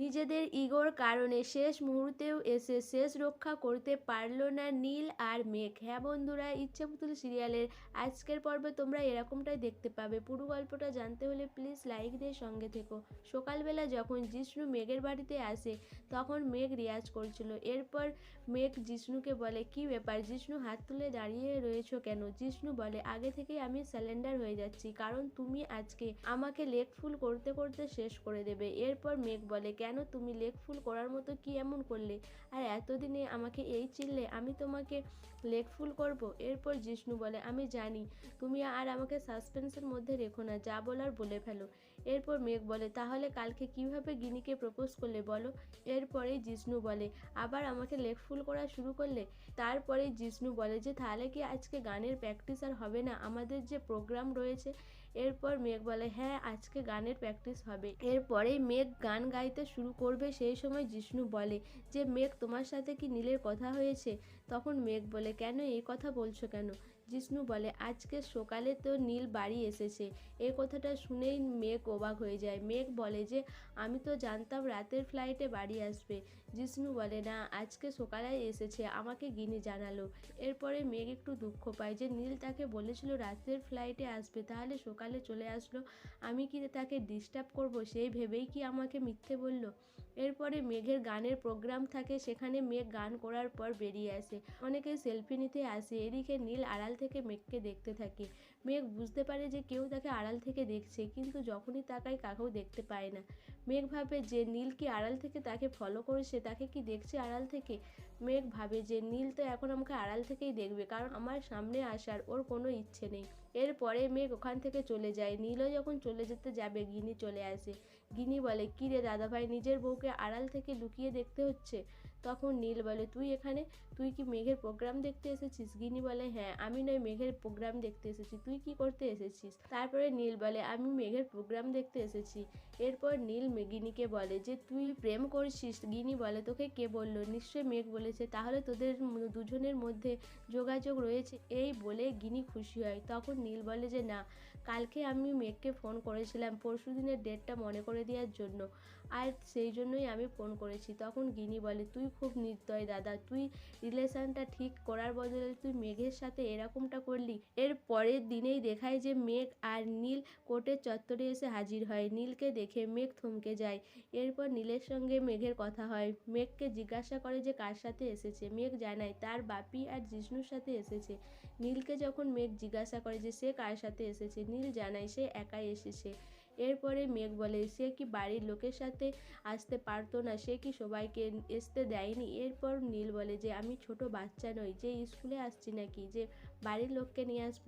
নিজেদের ইগোর কারণে শেষ মুহূর্তেও এসে শেষ রক্ষা করতে পারল না নীল আর মেঘ। হ্যাঁ বন্ধুরা, ইচ্ছে পুতুল সিরিয়ালের আজকের পর্বে তোমরা এরকমটাই দেখতে পাবে। পুরো গল্পটা জানতে হলে প্লিজ লাইক দিয়ে সঙ্গে থেকো। সকালবেলা যখন জিষ্ণু মেঘের বাড়িতে আসে, তখন মেঘ রিয়াজ করছিল। এরপর মেঘ জিষ্ণুকে বলে, কি ব্যাপার? জিষ্ণু হাত তুলে দাঁড়িয়ে রয়েছো কেন? জিষ্ণু বলে, আগে থেকেই আমি স্যালেন্ডার হয়ে যাচ্ছি, কারণ তুমি আজকে আমাকে লেগ ফুল করতে করতে শেষ করে দেবে। এরপর মেঘ বলে, কেন তুমি লেগ ফুল করার মতো কি এমন করলে? আর এতদিনে আমাকে এই চিনলে আমি তোমাকে লেগ ফুল করব? এরপর জিষ্ণু বলে, আমি জানি। তুমি আর আমাকে সাসপেন্সের মধ্যে রেখো না, যা বলার বলে ফেলো। এরপর মেঘ বলে, তাহলে কালকে কীভাবে গিনিকে প্রপোজ করলে বলো? এরপরেই জিষ্ণু বলে, আবার আমাকে লেগ ফুল করা শুরু করলে? তারপরে জিষ্ণু বলে যে, তাহলে কি আজকে গানের প্র্যাকটিস আর হবে না? আমাদের যে প্রোগ্রাম রয়েছে। এরপর মেঘ বলে হ্যাঁ আজকে গানের প্র্যাকটিস হবে। এরপরেই মেঘ গান গাইতে শুরু করবে সেই সময় জিষ্ণু বলে, যে মেঘ তোমার সাথে কি নীলের কথা হয়েছে? তখন মেঘ বলে, কেন এই কথা বলছো কেন? জিষ্ণু বলে, আজকে সকালে তো নীল বাড়ি এসেছে। এই কথাটা শুনেই মেঘ অবাক হয়ে যায়। মেঘ বলে যে, আমি তো জানতাম রাতের ফ্লাইটে বাড়ি আসবে। জিষ্ণু বলে, না, আজকে সকালে এসেছে। আমাকে গিনি জানালো। এরপরে মেঘ একটু দুঃখ পায় যে, নীল তাকে বলেছিল রাতের ফ্লাইটে আসবে, তাহলে সকালে চলে আসলো। আমি কি তাকে ডিস্টার্ব করব? সেই ভেবেই কি আমাকে মিথ্যে বলল? এরপরে মেঘের গানের প্রোগ্রাম থাকে, সেখানে মেঘ গান করার পর বেরিয়ে আসে। অনেকে সেলফি নিতে আসে। এদিকে নীল আড়াল থেকে মেঘকে দেখতে থাকে। মেঘ বুঝতে পারে যে কেউ তাকে আড়াল থেকে দেখছে, কিন্তু যখনই তাকায় কাকেও দেখতে পায় না। মেঘ ভাবে যে নীল কি আড়াল থেকে তাকে ফলো করেছে, তাকে কি দেখছে আড়াল থেকে? মেঘ ভাবে যে নীল তো এখন আমাকে আড়াল থেকেই দেখবে, কারণ আমার সামনে আসার ওর কোনো ইচ্ছে নেই। এরপরে মেঘ ওখান থেকে চলে যায়। নীলও যখন চলে যেতে যাবে, গিনি চলে আসে। গিনি বলে কী রে দাদাভাই, নিজের বউকে আড়াল থেকে লুকিয়ে দেখতে হচ্ছে? তখন নীল বলে, তুই এখানে? তুই কি মেঘের প্রোগ্রাম দেখতে এসেছিস? গিনি বলে হ্যাঁ আমি নয়, মেঘের প্রোগ্রাম দেখতে এসেছি। তুই কি করতে এসেছিস? তারপরে নীল বলে, আমি মেঘের প্রোগ্রাম দেখতে এসেছি। এরপর নীল গিনিকে বলে যে, তুই প্রেম করছিস? গিনি বলে, তোকে কে বলল? নিশ্চয়ই মেঘ বলেছে। তাহলে তোদের দুজনের মধ্যে যোগাযোগ রয়েছে। এই বলে গিনি খুশি হয়। তখন নীল বলে যে, না, কালকে আমি মেঘকে ফোন করেছিলাম পরশু দিনের ডেটটা মনে করে দেওয়ার জন্য। আর সেই জন্যই আমি ফোন করেছি। তখন গিনি বলে, তুই খুব নির্দয় দাদা। তুই রিলেশনটা ঠিক করার বদলে তুই মেঘের সাথে এরকমটা করলি, এর পরের দিনেই দেখায় যে মেঘ আর নীল কোর্টের চত্বরে এসে হাজির হয়। নীলকে দেখে মেঘ থমকে যায়। এরপর নীলের সঙ্গে মেঘের কথা হয়। মেঘকে জিজ্ঞাসা করে যে কার সাথে এসেছে? মেঘ জানায়, তার বাপি আর জিষ্ণুর সাথে এসেছে। নীলকে যখন মেঘ জিজ্ঞাসা করে যে সে কার সাথে এসেছে? নীল জানায়, সে একাই এসেছে। এরপরে মেঘ বলে, সে কি বাড়ির লোকের সাথে আসতে পারতো না? সে কি সবাইকে আসতে দেয়নি? এরপর নীল বলে, যে আমি ছোট বাচ্চা নই, যে স্কুলে আসছি নাকি, যে বাড়ির লোককে নিয়ে আসব।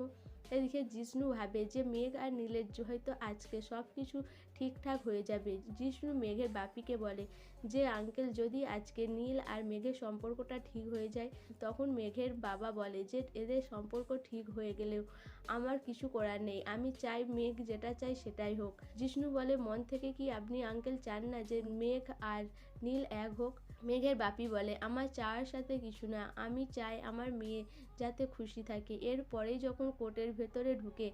এদিকে জিষ্ণু ভাবে যে মেঘ আর নীলের হয়তো আজকে সব কিছু ঠিকঠাক হয়ে যাবে, জিষ্ণু মেঘের বাপিকে বলে যে, আঙ্কেল, যদি আজকে নীল আর মেঘের সম্পর্কটা ঠিক হয়ে যায়, তখন মেঘের বাবা বলে যে, এদের সম্পর্ক ঠিক হয়ে গেলেও আমার কিছু করার নেই, আমি চাই মেঘ যেটা চাই সেটাই হোক। জিষ্ণু বলে, মন থেকে কি আপনি, আঙ্কেল, চান না যে, মেঘ আর নীল এক হোক, মেঘের বাপি বলে, আমার চাওয়ার সাথে কিছু না, আমি চাই আমার মেয়ে যাতে খুশি থাকে। এরপরেই যখন কোর্টের ভেতরে ঢুকে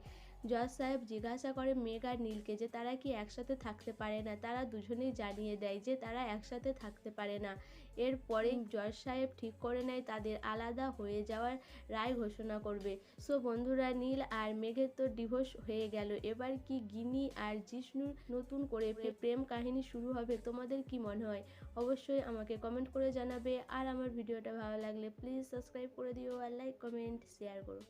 জজ সাহেব জিজ্ঞাসা করে মেঘ আর নীলকে যে তারা কি একসাথে থাকতে পারে না তারা দুজনেই জানিয়ে দেয় যে তারা একসাথে থাকতে পারে না। এরপরেই জজ সাহেব ঠিক করে নেয় তাদের আলাদা হয়ে যাওয়ার রায় ঘোষণা করবে। সো বন্ধুরা নীল আর মেঘের তো ডিভোর্স হয়ে গেল। এবার কি গিনি আর জিষ্ণুর নতুন করে প্রেম কাহিনী শুরু হবে তোমাদের কি মনে হয়? অবশ্যই আমাকে কমেন্ট করে জানাবে। আর আমার ভিডিওটা ভালো লাগলে প্লিজ সাবস্ক্রাইব করে দিও আর লাইক কমেন্ট শেয়ার করো।